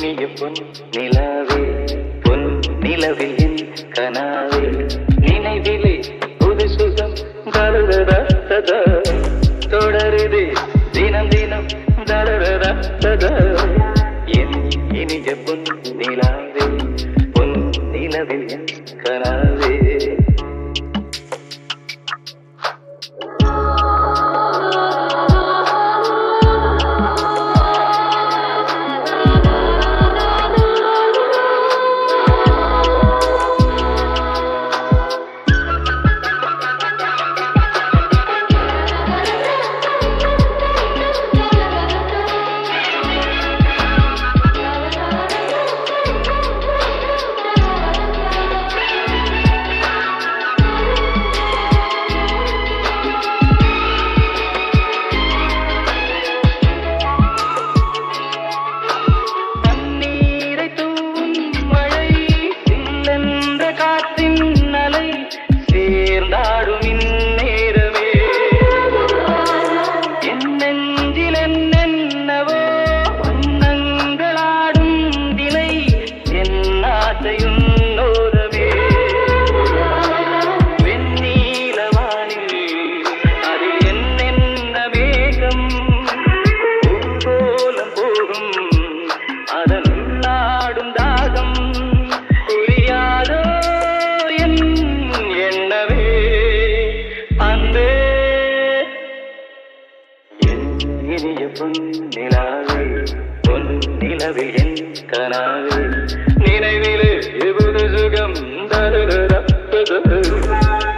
இனிய பொன் நிலவே பொன் நிலவில் என் கனாவே.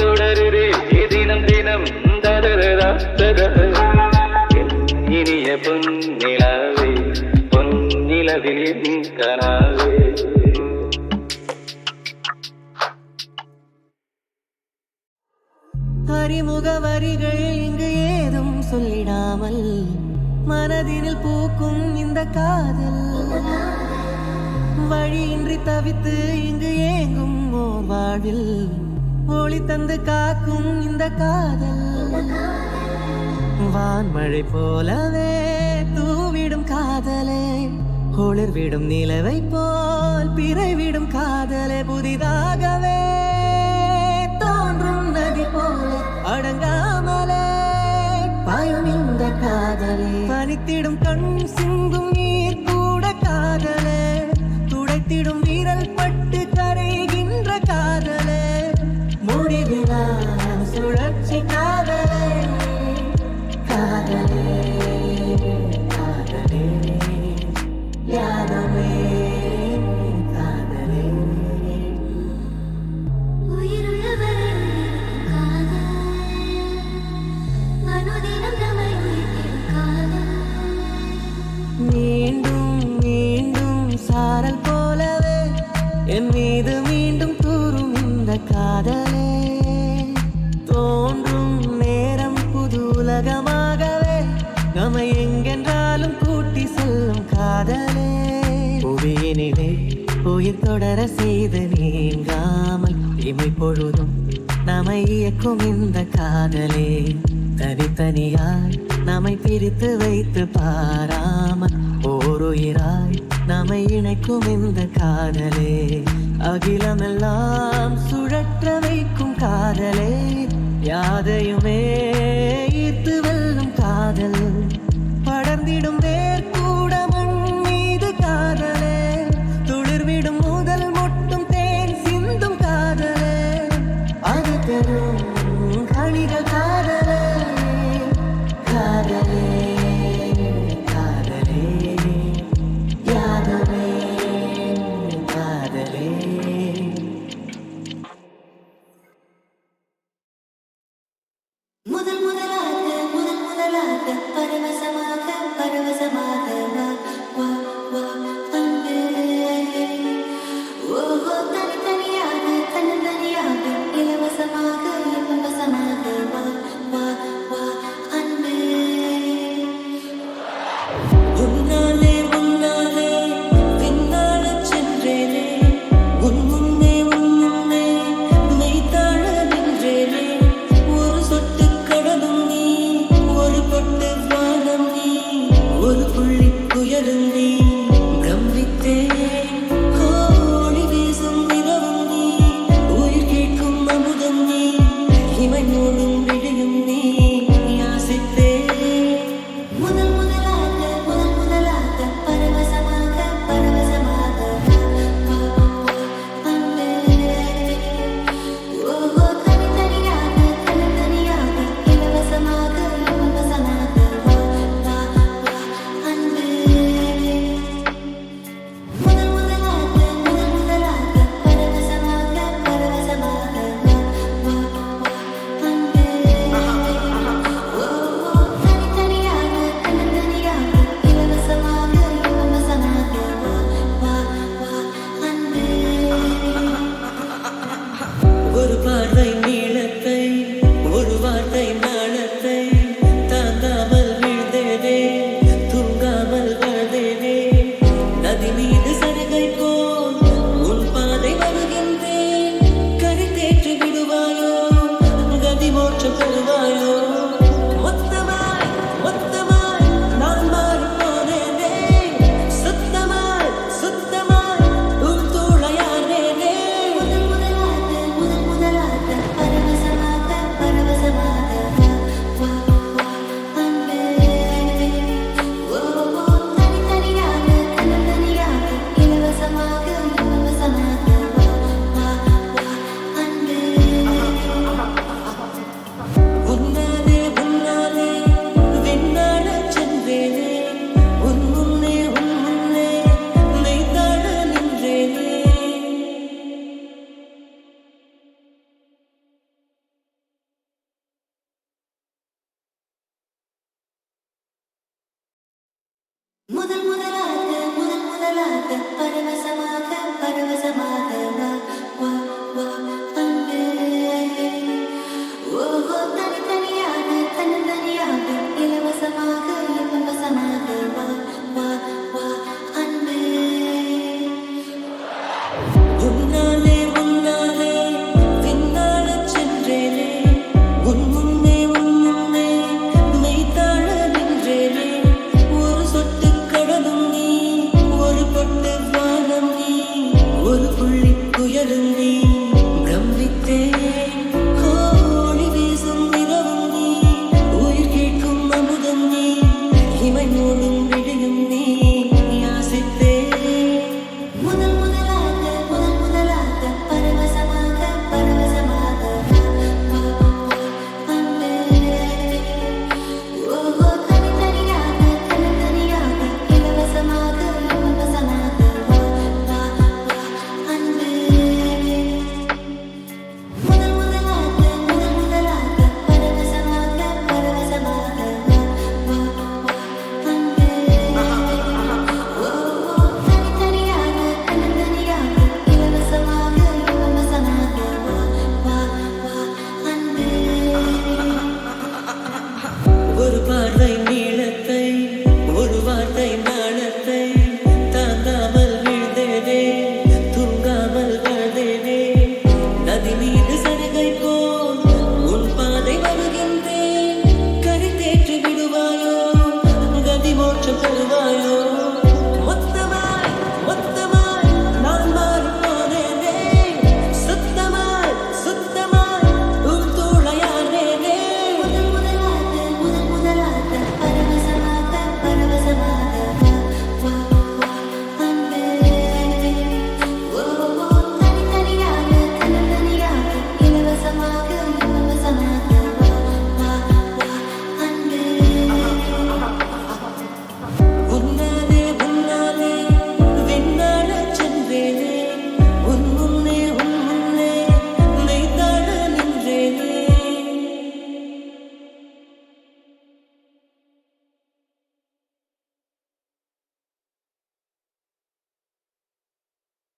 தொடருதே. தினம் தினம் தருதா இனிய பொன் நிலாவே கனாவே. அறிமுக வரிகள் இங்கு ஏதும் சொல்லிடாமல் மனதினில் பூக்கும் இந்த காதல். வழியின்றி தவித்து இங்கு ஏங்கும் ஓர் வாழ்வில் ஒளி தந்து காக்கும் இந்த காதல். வான்மழை போலவே தூவிடும் காதலே ஒளிர்விடும் நிலவை போல் பிறைவிடும் காதலே புதிதாகவே தோன்றும் நதி போல அடங்காமலே பாயும் இந்த காதலே. பனித்திடும் கண் சிந்தும் நீர் கூட காதலே துடைத்திடும் வீரல் பட்டு என் மீது மீண்டும் தூரும் இந்த காதலே. தோன்றும் நேரம் புது உலகமாகவே. நம்மை எங்கென்றாலும் கூட்டி செல்லும் காதலே. புவியினிலே உயிர் தொடர செய்து நீங்காமல் இமை பொழுதும் நம்மை இயக்கும் இந்த காதலே. தனித்தனியாய் நம்மை பிரித்து வைத்து பாராமல் ஓருயிராய் நம்மை இணைக்கும் இந்த காதலே. அகிலமெல்லாம் சுழற்ற வைக்கும் காதலே. யாதையுமே ஈர்த்து வெல்லும் காதல். படர்ந்திடும்